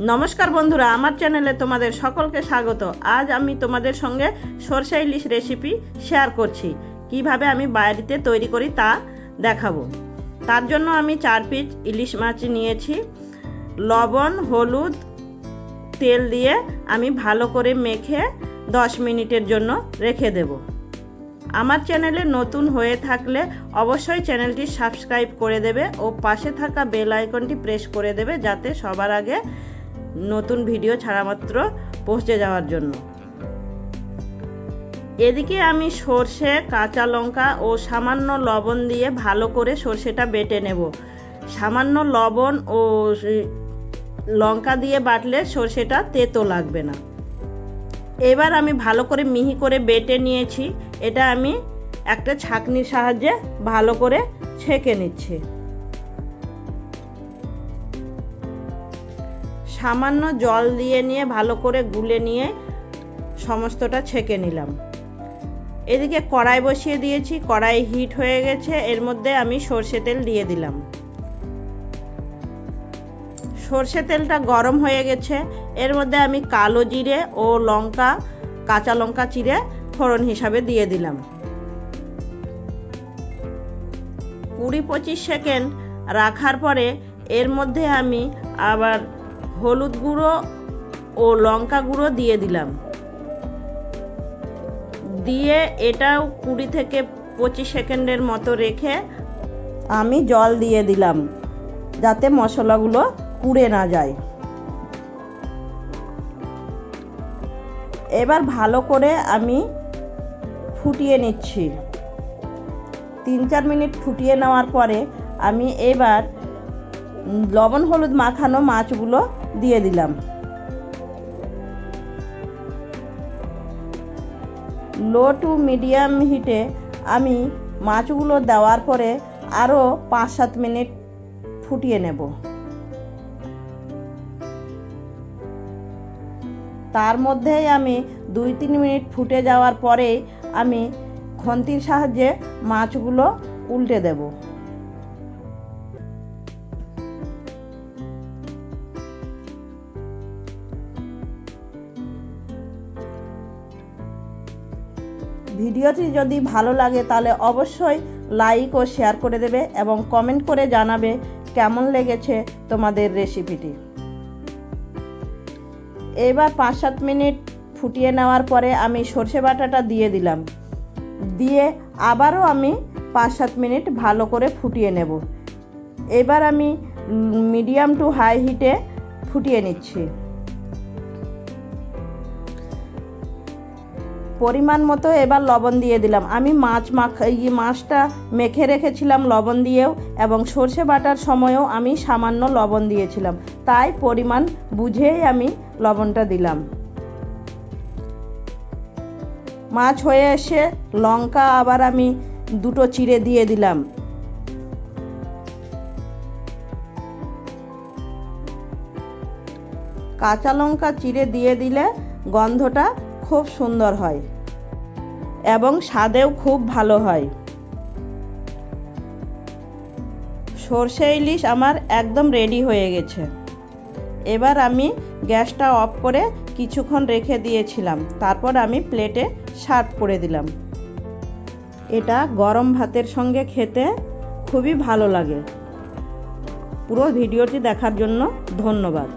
নমস্কার বন্ধুরা, আমার চ্যানেলে তোমাদের সকলকে স্বাগত। আজ আমি তোমাদের সঙ্গে সরষে ইলিশ রেসিপি শেয়ার করছি। কীভাবে আমি বাড়িতে তৈরি করি তা দেখাবো। তার জন্য আমি চার পিস ইলিশ মাছ নিয়েছি। লবণ, হলুদ, তেল দিয়ে আমি ভালো করে মেখে দশ মিনিটের জন্য রেখে দেব। আমার চ্যানেলে নতুন হয়ে থাকলে অবশ্যই চ্যানেলটি সাবস্ক্রাইব করে দেবে ও পাশে থাকা বেল আইকনটি প্রেস করে দেবে যাতে সবার আগে নতুন ভিডিও ছাড়া মাত্র পৌঁছে যাওয়ার জন্য। এদিকে আমি সর্ষে, কাঁচা লঙ্কা ও সামান্য লবণ দিয়ে ভালো করে সর্ষেটা বেটে নেব। সামান্য লবণ ও লঙ্কা দিয়ে বাটলে সর্ষেটা তেতো লাগবে না। এবার আমি ভালো করে মিহি করে বেটে নিয়েছি। এটা আমি একটা ছাঁকনির সাহায্যে ভালো করে ছেঁকে নিচ্ছি। সামান্য জল দিয়ে নিয়ে, ভালো করে গুলে নিয়ে সমস্তটা ছেঁকে নিলাম। এদিকে কড়াই বসিয়ে দিয়েছি, কড়াই হিট হয়ে গেছে, এর মধ্যে আমি সর্ষে তেল দিয়ে দিলাম। সর্ষে তেলটা গরম হয়ে গেছে, এর মধ্যে আমি কালো জিরে ও লঙ্কা, কাঁচা লঙ্কা চিরে ফোড়ন হিসাবে দিয়ে দিলাম। কুড়ি পঁচিশ সেকেন্ড রাখার পরে এর মধ্যে আমি আবার হলুদ গুঁড়ো ও লঙ্কা গুঁড়ো দিয়ে দিলাম। দিয়ে এটাও কুড়ি থেকে পঁচিশ সেকেন্ডের মতো রেখে আমি জল দিয়ে দিলাম, যাতে মশলাগুলো পুড়ে না যায়। এবার ভালো করে আমি ফুটিয়ে নিচ্ছি। তিন চার মিনিট ফুটিয়ে নেওয়ার পরে আমি এবার লবণ হলুদ মাখানো মাছগুলো দিয়ে দিলাম। লো টু মিডিয়াম হিটে আমি মাছগুলো দেওয়ার পরে আরও পাঁচ সাত মিনিট ফুটিয়ে নেব। তার মধ্যেই আমি দুই তিন মিনিট ফুটে যাওয়ার পরে আমি খন্তির সাহায্যে মাছগুলো উল্টে দেব। ভিডিওটি যদি ভালো লাগে তাহলে অবশ্যই লাইক ও শেয়ার করে দেবে এবং কমেন্ট করে জানাবে কেমন লেগেছে তোমাদের রেসিপিটি। এবার পাঁচ সাত মিনিট ফুটিয়ে নেওয়ার পরে আমি সর্ষে বাটাটা দিয়ে দিলাম। দিয়ে আবারও আমি পাঁচ সাত মিনিট ভালো করে ফুটিয়ে নেব। এবার আমি মিডিয়াম টু হাই হিটে ফুটিয়ে নিচ্ছি। পরিমাণ মতো এবার লবণ দিয়ে দিলাম। আমি মাছ মাখ মাছটা মেখে রেখেছিলাম লবণ দিয়েও এবং সর্ষে বাটার সময়ও আমি সামান্য লবণ দিয়েছিলাম। তাই পরিমাণ বুঝেই আমি লবণটা দিলাম। মাছ হয়ে এসে লঙ্কা আবার আমি দুটো চিড়ে দিয়ে দিলাম। কাঁচা লঙ্কা চিড়ে দিয়ে দিলে গন্ধটা খুব সুন্দর হয়। এবং স্বাদেও খুব ভালো হয়। সর্ষে ইলিশ আমার একদম রেডি হয়ে গেছে। এবার আমি গ্যাসটা অফ করে কিছুক্ষণ রেখে দিয়েছিলাম। তারপর আমি প্লেটে সার্ভ করে দিলাম। এটা গরম ভাতের সঙ্গে খেতে খুবই ভালো লাগে। পুরো ভিডিওটি দেখার জন্য ধন্যবাদ।